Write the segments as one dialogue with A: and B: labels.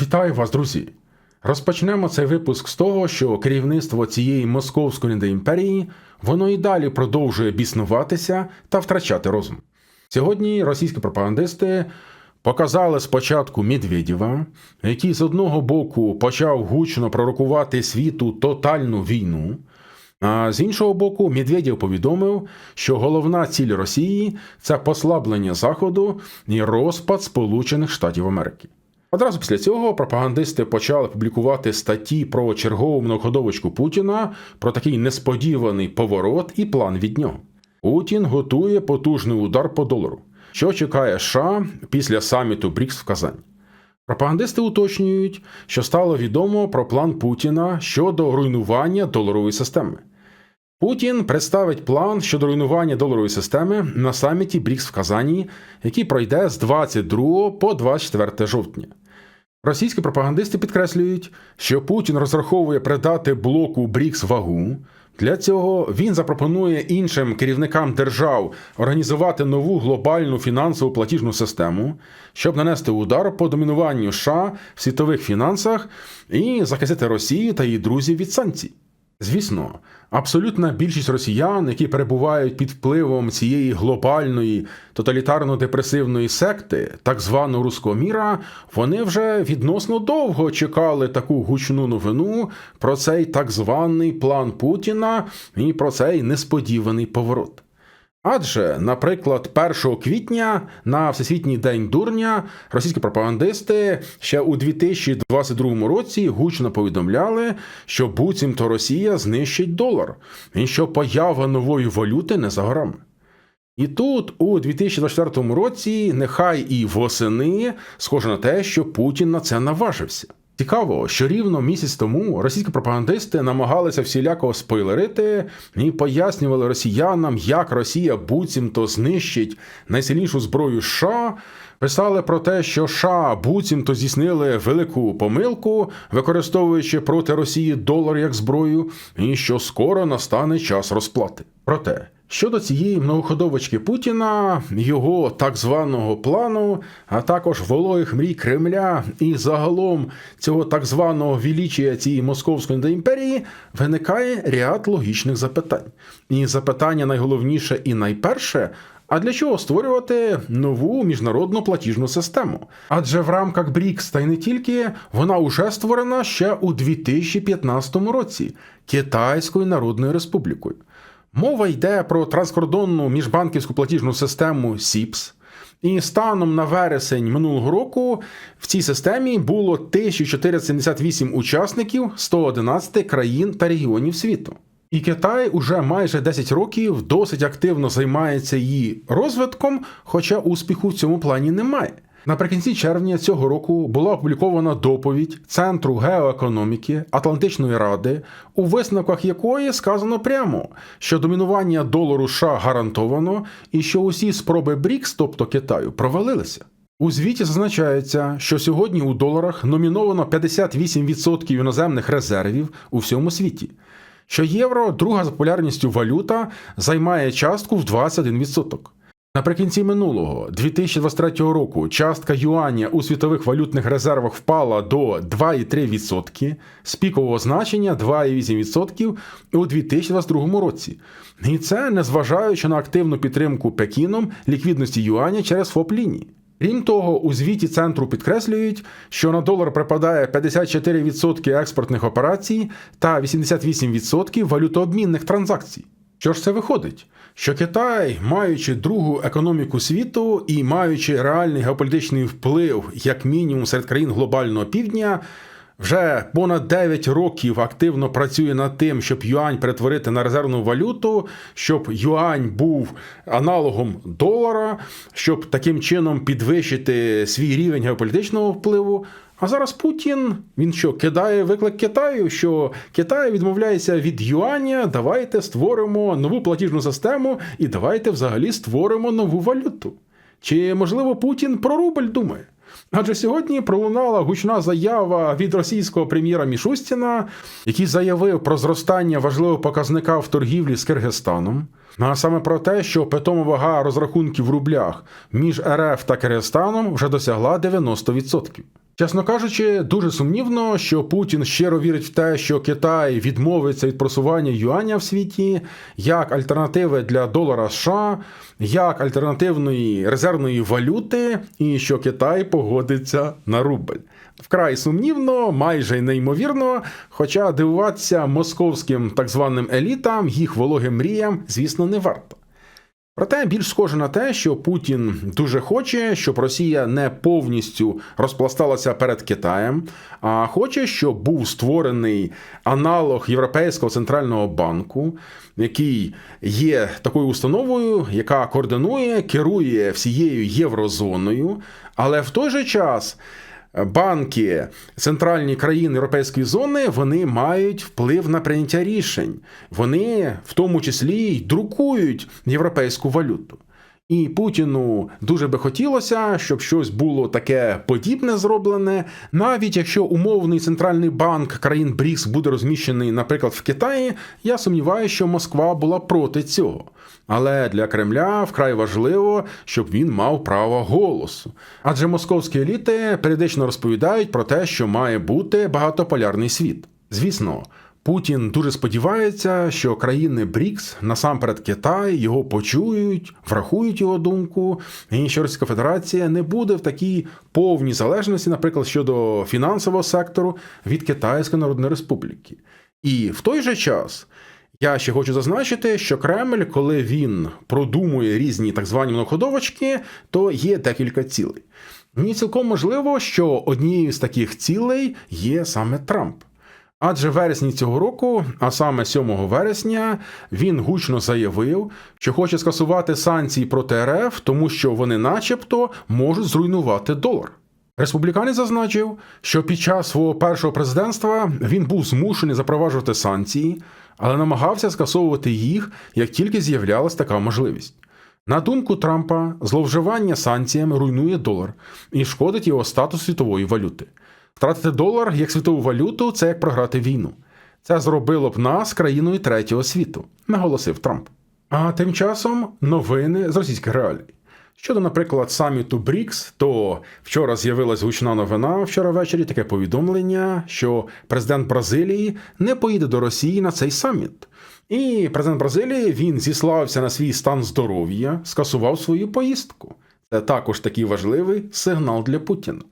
A: Вітаю вас, друзі! Розпочнемо цей випуск з того, що керівництво цієї московської недоімперії воно і далі продовжує біснуватися та втрачати розум. Сьогодні російські пропагандисти показали спочатку Медведєва, який з одного боку почав гучно пророкувати світу тотальну війну. А з іншого боку, Медведєв повідомив, що головна ціль Росії це послаблення Заходу і розпад Сполучених Штатів Америки. Одразу після цього пропагандисти почали публікувати статті про чергову многоходовочку Путіна, про такий несподіваний поворот і план від нього. Путін готує потужний удар по долару, що чекає США після саміту БРІКС в Казані. Пропагандисти уточнюють, що стало відомо про план Путіна щодо руйнування доларової системи. Путін представить план щодо руйнування доларової системи на саміті БРІКС в Казані, який пройде з 22 по 24 жовтня. Російські пропагандисти підкреслюють, що Путін розраховує придати блоку БРІКС вагу. Для цього він запропонує іншим керівникам держав організувати нову глобальну фінансову платіжну систему, щоб нанести удар по домінуванню США в світових фінансах і захистити Росію та її друзів від санкцій. Звісно, абсолютна більшість росіян, які перебувають під впливом цієї глобальної тоталітарно-депресивної секти, так званого руського міра, вони вже відносно довго чекали таку гучну новину про цей так званий план Путіна і про цей несподіваний поворот. Адже, наприклад, 1 квітня на Всесвітній день дурня російські пропагандисти ще у 2022 році гучно повідомляли, що буцімто Росія знищить долар, і що поява нової валюти не за горами. І тут, у 2024 році, нехай і восени, схоже на те, що Путін на це наважився. Цікаво, що рівно місяць тому російські пропагандисти намагалися всіляко спойлерити і пояснювали росіянам, як Росія буцімто знищить найсильнішу зброю США. Писали про те, що США буцімто здійснили велику помилку, використовуючи проти Росії долар як зброю, і що скоро настане час розплати. Проте. Щодо цієї многоходовочки Путіна, його так званого плану, а також вологих мрій Кремля і загалом цього так званого вілічія цієї московської імперії, виникає ряд логічних запитань. І запитання найголовніше і найперше. А для чого створювати нову міжнародну платіжну систему? Адже в рамках БРІКС та й не тільки вона уже створена ще у 2015 році Китайською Народною Республікою. Мова йде про транскордонну міжбанківську платіжну систему СІПС. І станом на вересень минулого року в цій системі було 1478 учасників 111 країн та регіонів світу. І Китай уже майже 10 років досить активно займається її розвитком, хоча успіху в цьому плані немає. Наприкінці червня цього року була опублікована доповідь Центру геоекономіки Атлантичної ради, у висновках якої сказано прямо, що домінування долару США гарантовано і що усі спроби БРІКС, тобто Китаю, провалилися. У звіті зазначається, що сьогодні у доларах номіновано 58% іноземних резервів у всьому світі, що євро, друга за популярністю валюта, займає частку в 21%. Наприкінці минулого 2023 року частка юаня у світових валютних резервах впала до 2,3%, з пікового значення 2,8% у 2022 році. І це незважаючи на активну підтримку Пекіном ліквідності юаня через ФОП-лінії. Крім того, у звіті центру підкреслюють, що на долар припадає 54% експортних операцій та 88% валютообмінних транзакцій. Що ж це виходить? Що Китай, маючи другу економіку світу і маючи реальний геополітичний вплив, як мінімум серед країн глобального півдня, вже понад 9 років активно працює над тим, щоб юань перетворити на резервну валюту, щоб юань був аналогом долара, щоб таким чином підвищити свій рівень геополітичного впливу. А зараз Путін він що кидає виклик Китаю, що Китай відмовляється від юаня. Давайте створимо нову платіжну систему і давайте взагалі створимо нову валюту. Чи можливо Путін про рубль думає? Адже сьогодні пролунала гучна заява від російського прем'єра Мішустіна, який заявив про зростання важливого показника в торгівлі з Киргизстаном, а саме про те, що питома вага розрахунків в рублях між РФ та Киргизстаном вже досягла 90%. Чесно кажучи, дуже сумнівно, що Путін щиро вірить в те, що Китай відмовиться від просування юаня в світі як альтернативи для долара США, як альтернативної резервної валюти, і що Китай погодиться на рубль. Вкрай сумнівно, майже неймовірно. Хоча дивуватися московським так званим елітам, їх вологим мріям, звісно, не варто. Проте більш схоже на те, що Путін дуже хоче, щоб Росія не повністю розпласталася перед Китаєм, а хоче, щоб був створений аналог Європейського центрального банку, який є такою установою, яка координує, керує всією єврозоною, але в той же час. Банки центральні країни Європейської зони вони мають вплив на прийняття рішень. Вони в тому числі й друкують європейську валюту. І Путіну дуже би хотілося, щоб щось було таке подібне зроблене, навіть якщо умовний центральний банк країн БРІКС буде розміщений, наприклад, в Китаї, я сумніваюся, що Москва була проти цього. Але для Кремля вкрай важливо, щоб він мав право голосу. Адже московські еліти періодично розповідають про те, що має бути багатополярний світ. Звісно. Путін дуже сподівається, що країни БРІКС, насамперед Китай, його почують, врахують його думку, і що Російська Федерація не буде в такій повній залежності, наприклад, щодо фінансового сектору від Китайської Народної Республіки. І в той же час. Я ще хочу зазначити, що Кремль, коли він продумує різні так звані многоходовочки, то є декілька цілей. Мені цілком можливо, що однією з таких цілей є саме Трамп. Адже вересні цього року, а саме 7 вересня, він гучно заявив, що хоче скасувати санкції проти РФ, тому що вони, начебто, можуть зруйнувати долар. Республіканець зазначив, що під час свого першого президентства він був змушений запроваджувати санкції, але намагався скасовувати їх, як тільки з'являлася така можливість. На думку Трампа, зловживання санкціями руйнує долар і шкодить його статус світової валюти. Втратити долар як світову валюту це як програти війну. Це зробило б нас країною третього світу, наголосив Трамп. А тим часом новини з російських реалій. Щодо, наприклад, саміту БРІКС, то вчора з'явилась гучна новина вчора ввечері таке повідомлення, що президент Бразилії не поїде до Росії на цей саміт. І президент Бразилії він зіслався на свій стан здоров'я, скасував свою поїздку. Це також такий важливий сигнал для Путіна.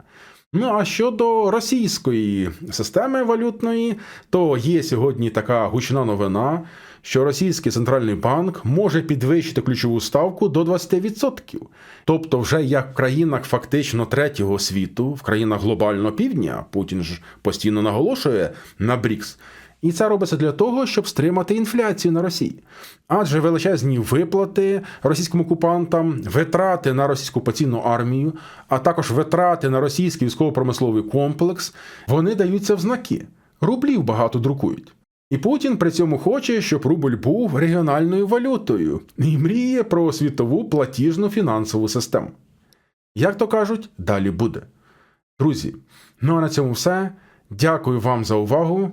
A: Ну а щодо російської системи валютної, то є сьогодні така гучна новина, що російський центральний банк може підвищити ключову ставку до 20%. Тобто, вже як в країнах фактично третього світу, в країнах глобального півдня, Путін ж постійно наголошує на БРІКС. І це робиться для того, щоб стримати інфляцію на Росії. Адже величезні виплати російським окупантам, витрати на російську окупаційну армію, а також витрати на російський військово-промисловий комплекс, вони даються в знаки. Рублів багато друкують. І Путін при цьому хоче, щоб рубль був регіональною валютою і мріє про світову платіжну фінансову систему. Як то кажуть, далі буде. Друзі, ну а на цьому все. Дякую вам за увагу